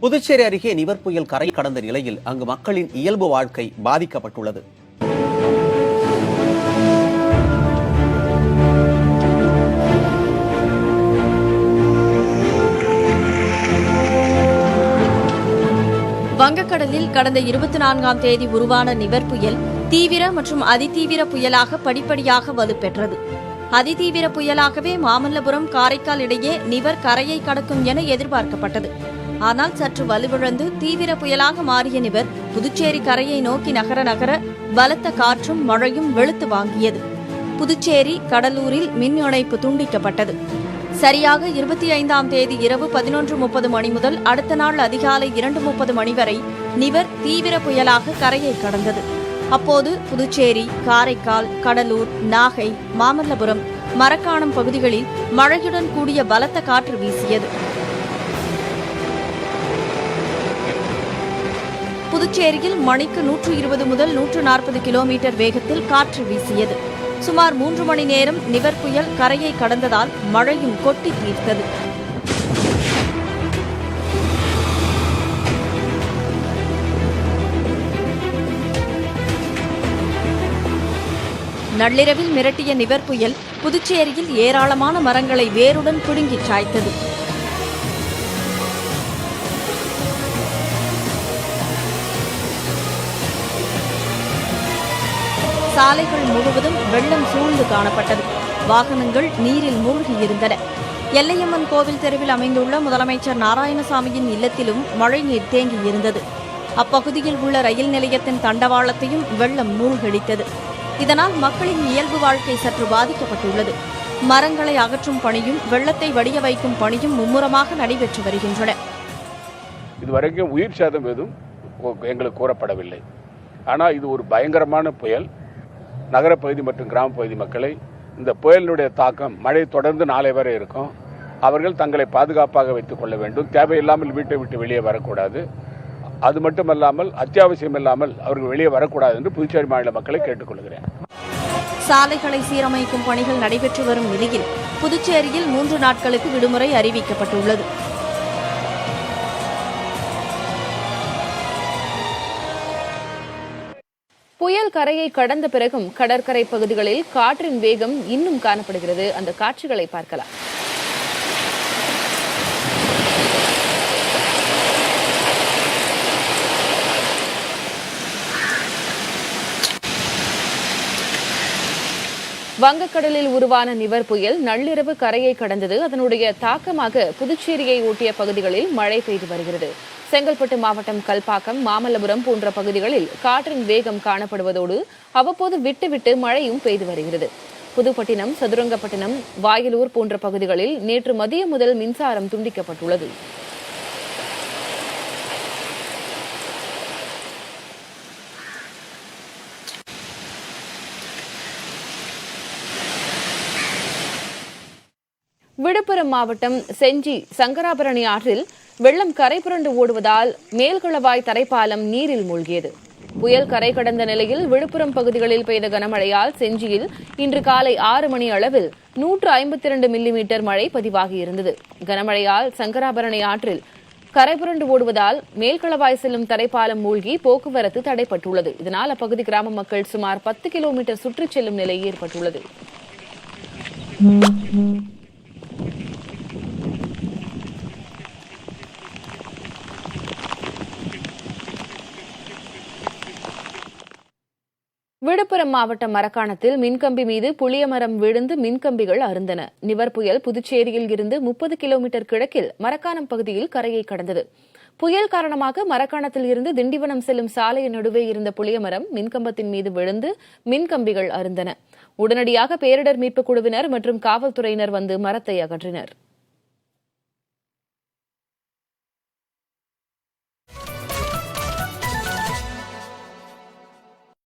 புதுச்சேரி அருகே நிவர் புயல் கரை கடந்த நிலையில் அங்கு மக்களின் இயல்பு வாழ்க்கை பாதிக்கப்பட்டுள்ளது. வங்கக்கடலில் கடந்த இருபத்தி நான்காம் தேதி உருவான நிவர் புயல் தீவிர மற்றும் அதிதீவிர புயலாக படிப்படியாக வலுப்பெற்றது. அதிதீவிர புயலாகவே மாமல்லபுரம் காரைக்கால் இடையே நிவர் கரையை கடக்கும் என எதிர்பார்க்கப்பட்டது. ஆனால் சற்று வலுவிழந்து தீவிர புயலாக மாறிய நிவர் புதுச்சேரி கரையை நோக்கி நகர நகர பலத்த காற்றும் மழையும் வெளுத்து வாங்கியது. புதுச்சேரி கடலூரில் மின் இணைப்பு துண்டிக்கப்பட்டது. சரியாக இருபத்தி ஐந்தாம் தேதி இரவு பதினொன்று முப்பது மணி முதல் அடுத்த நாள் அதிகாலை இரண்டு முப்பது மணி வரை நிவர் தீவிர புயலாக கரையை கடந்தது. அப்போது புதுச்சேரி காரைக்கால் கடலூர் நாகை மாமல்லபுரம் மரக்காணம் பகுதிகளில் மழையுடன் கூடிய பலத்த காற்று வீசியது. புதுச்சேரியில் மணிக்கு நூற்று இருபது முதல் நூற்று நாற்பது கிலோமீட்டர் வேகத்தில் காற்று வீசியது. சுமார் மூன்று மணி நேரம் நிவர் புயல் கரையை கடந்ததால் மழையும் கொட்டி தீர்த்தது. நள்ளிரவில் மிரட்டிய நிவர் புயல் புதுச்சேரியில் ஏராளமான மரங்களை வேருடன் பிடுங்கிச் சாய்த்தது. சாலைகள் முழுவதும் வெள்ளம் சூழ்ந்து காணப்பட்டது. வாகனங்கள் நீரில் மூழ்கியிருந்தன. எல்லையம்மன் கோவில் தெருவில் அமைந்துள்ள முதலமைச்சர் நாராயணசாமியின் இல்லத்திலும் மழைநீர் தேங்கியிருந்தது. அப்பகுதியில் உள்ள ரயில் நிலையத்தின் தண்டவாளத்தையும் வெள்ளம் மூழ்கடித்தது. இதனால் மக்களின் இயல்பு வாழ்க்கை சற்று பாதிக்கப்பட்டுள்ளது. மரங்களை அகற்றும் பணியும் வெள்ளத்தை வடிய வைக்கும் பணியும் மும்முரமாக நடைபெற்று வருகின்றன. இதுவரைக்கும் உயிர் சேதம் எதுவும் எங்களுக்கு கூறப்படவில்லை. ஆனால் இது ஒரு பயங்கரமான புயல். நகரப்பகுதி மற்றும் கிராமப்பகுதி மக்களை இந்த புயலினுடைய தாக்கம் மழை தொடர்ந்து நாளை வரை இருக்கும். அவர்கள் தங்களை பாதுகாப்பாக வைத்துக் கொள்ள வேண்டும். தேவையில்லாமல் வீட்டை விட்டு வெளியே வரக்கூடாது. அது மட்டுமல்லாமல் அத்தியாவசியம் இல்லாமல் அவர்கள் வெளியே வரக்கூடாது என்று புதுச்சேரி மாநில மக்களை கேட்டுக்கொள்கிறேன். சாலைகளை சீரமைக்கும் பணிகள் நடைபெற்று வரும் நிலையில் புதுச்சேரியில் மூன்று நாட்களுக்கு விடுமுறை அறிவிக்கப்பட்டுள்ளது. புயல் கரையை கடந்த பிறகும் கடற்கரை பகுதிகளில் காற்றின் வேகம் இன்னும் காணப்படுகிறது. அந்த காட்சிகளை பார்க்கலாம். வங்கக்கடலில் உருவான நிவர் புயல் நள்ளிரவு கரையை கடந்தது. அதனுடைய தாக்கமாக புதுச்சேரியை ஒட்டிய பகுதிகளில் மழை பெய்து வருகிறது. செங்கல்பட்டு மாவட்டம் கல்பாக்கம் மாமல்லபுரம் போன்ற பகுதிகளில் காற்றின் வேகம் காணப்படுவதோடு அவ்வப்போது விட்டுவிட்டு மழையும் பெய்து வருகிறது. புதுப்பட்டினம் சதுரங்கப்பட்டினம் வாயிலூர் போன்ற பகுதிகளில் நேற்று மதியம் முதல் மின்சாரம் துண்டிக்கப்பட்டுள்ளது. விழுப்புரம் மாவட்டம் செஞ்சி சங்கராபரணி ஆற்றில் வெள்ளம் கரை புரண்டு ஓடுவதால் மேல்குளவாய் தரைப்பாலம் நீரில் மூழ்கியது. புயல் கரை கடந்த நிலையில் விழுப்புரம் பகுதிகளில் பெய்த கனமழையால் செஞ்சியில் இன்று காலை ஆறு மணி அளவில் நூற்று ஐம்பத்தி இரண்டு மில்லிமீட்டர் மழை பதிவாகியிருந்தது. கனமழையால் சங்கராபரணி ஆற்றில் கரை புரண்டு ஓடுவதால் மேல்களவாய் செல்லும் தரைப்பாலம் மூழ்கி போக்குவரத்து தடைப்பட்டுள்ளது. இதனால் அப்பகுதி கிராம மக்கள் சுமார் பத்து கிலோமீட்டர் சுற்றிச் செல்லும் நிலை ஏற்பட்டுள்ளது. விழுப்புரம் மாவட்டம் மரக்காணத்தில் மின்கம்பி மீது புளிய மரம் விழுந்து மின்கம்பிகள் அருந்தன. நிவர் புயல் புதுச்சேரியில் இருந்து முப்பது கிலோமீட்டர் கிழக்கில் மரக்காணம் பகுதியில் கரையை கடந்தது. புயல் காரணமாக மரக்காணத்தில் இருந்து திண்டிவனம் செல்லும் சாலையின் நடுவே இருந்த புளியமரம் மின்கம்பத்தின் மீது விழுந்து மின்கம்பிகள் அருந்தன. உடனடியாக பேரிடர் மீட்புக் குழுவினர் மற்றும் காவல்துறையினர் வந்து மரத்தை அகற்றினர்.